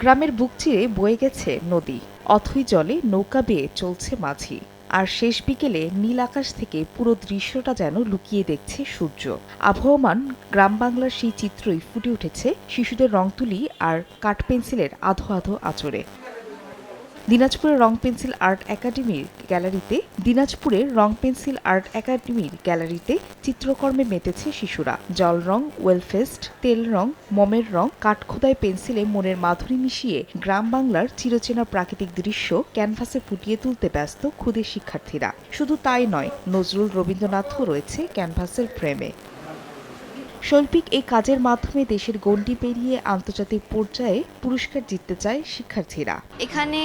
গ্রামের বুক চিরে বয়ে গেছে নদী। অথই জলে নৌকা বেয়ে চলছে মাঝি। আর শেষ বিকেলে নীল আকাশ থেকে পুরো দৃশ্যটা যেন লুকিয়ে দেখছে সূর্য। আবহমান গ্রাম বাংলার সেই চিত্রই ফুটে উঠেছে শিশুদের রং তুলি আর কাঠ পেন্সিলের আধো আধো আচরে দিনাজপুরের রং পেন্সিল আর্ট একাডেমির গ্যালারিতে দিনাজপুরের রং পেন্সিল আর্ট একাডেমির গ্যালারিতে চিত্রকর্মে মেতেছে শিশুরা। জল রং, ওয়েলফেস্ট, তেল রং, মমের রং, কাঠখোদাই পেন্সিলে মনের মাধুরী মিশিয়ে গ্রাম বাংলার চিরচেনা প্রাকৃতিক দৃশ্য ক্যানভাসে ফুটিয়ে তুলতে ব্যস্ত ক্ষুদে শিক্ষার্থীরা। শুধু তাই নয়, নজরুল রবীন্দ্রনাথও রয়েছে ক্যানভাসের ফ্রেমে শৈল্পিক এই কাজের মাধ্যমে দেশের গণ্ডি পেরিয়ে আন্তর্জাতিক পর্যায়ে পুরস্কার জিততে চায় শিক্ষার্থীরা। এখানে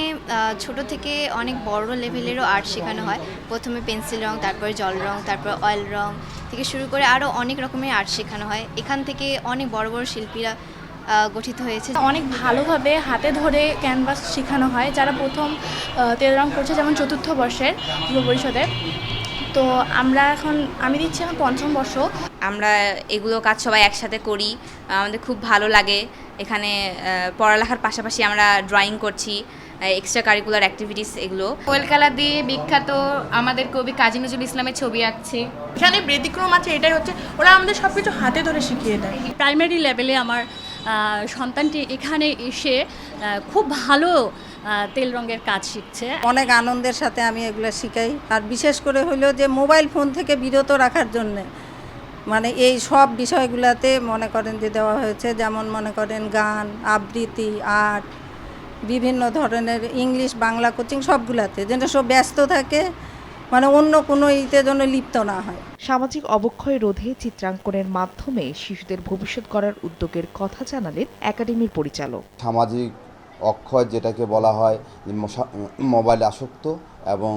ছোট থেকে অনেক বড় লেভেলেরও আর্ট শেখানো হয়। প্রথমে পেন্সিল রং তারপরে জল রং তারপর অয়েল রং থেকে শুরু করে আরও অনেক রকমের আর্ট শেখানো হয়। এখান থেকে অনেক বড় বড় শিল্পীরা গঠিত হয়েছে। অনেক ভালোভাবে হাতে ধরে ক্যানভাস শেখানো হয় যারা প্রথম তেল রং করছে যেমন চতুর্থ বর্ষের যুব পরিষদে তো আমরা এখন আমি দিচ্ছি এখন পঞ্চম বর্ষ। আমরা এগুলো কাজ সবাই একসাথে করি। আমাদের খুব ভালো লাগে। এখানে পড়ালেখার পাশাপাশি আমরা ড্রয়িং করছি এক্সট্রা কারিকুলার অ্যাক্টিভিটিস এগুলো। কোয়েলকালা দিয়ে বিখ্যাত আমাদের কবি কাজী নজরুল ইসলামের ছবি আঁকছে। এখানে ব্যতিক্রম আছে এটাই হচ্ছে ওরা আমাদের সব কিছু হাতে ধরে শিখিয়ে দেয়। প্রাইমারি লেভেলে আমার সন্তানটি এখানে এসে খুব ভালো তেল রঙের কাজ শিখছে। অনেক আনন্দের সাথে আমি এগুলো শিখাই। আর বিশেষ করে হলো যে মোবাইল ফোন থেকে বিরত রাখার জন্যে। মানে এই সব বিষয়গুলোতে মনে করেন যে দেওয়া হয়েছে, যেমন মনে করেন গান, আবৃত্তি, আর্ট, বিভিন্ন ধরনের ইংলিশ, বাংলা কোচিং সবগুলাতে। যেন সব ব্যস্ত থাকে মানে অন্য কোনো ইতে যেন লিপ্ত না হয়। সামাজিক অবক্ষয় রোধে চিত্রাঙ্কনের মাধ্যমে শিশুদের ভবিষ্যৎ গড়ার উদ্যোগের কথা জানালেন একাডেমির পরিচালক। সামাজিক অক্ষয় যেটাকে বলা হয় যে মোবাইল আসক্ত এবং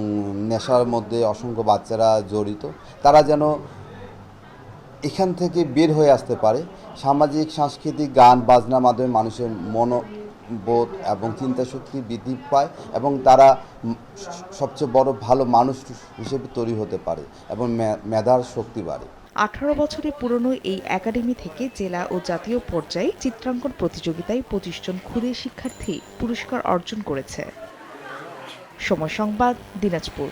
নেশার মধ্যে অসংখ্য বাচ্চারা জড়িত তারা যেন এখান থেকে বের হয়ে আসতে পারে। সামাজিক সাংস্কৃতিক গান বাজনার মাধ্যমে মানুষের মনোবোধ এবং চিন্তা শক্তি বৃদ্ধি পায় এবং তারা সবচেয়ে বড় ভালো মানুষ হিসেবে তৈরি হতে পারে এবং মেধার শক্তি বাড়ে। আঠারো বছরের পুরনো এই একাডেমি থেকে জেলা ও জাতীয় পর্যায়ে চিত্রাঙ্কন প্রতিযোগিতায় পঁচিশ জন ক্ষুদে শিক্ষার্থী পুরস্কার অর্জন করেছে। সময় সংবাদ, দিনাজপুর।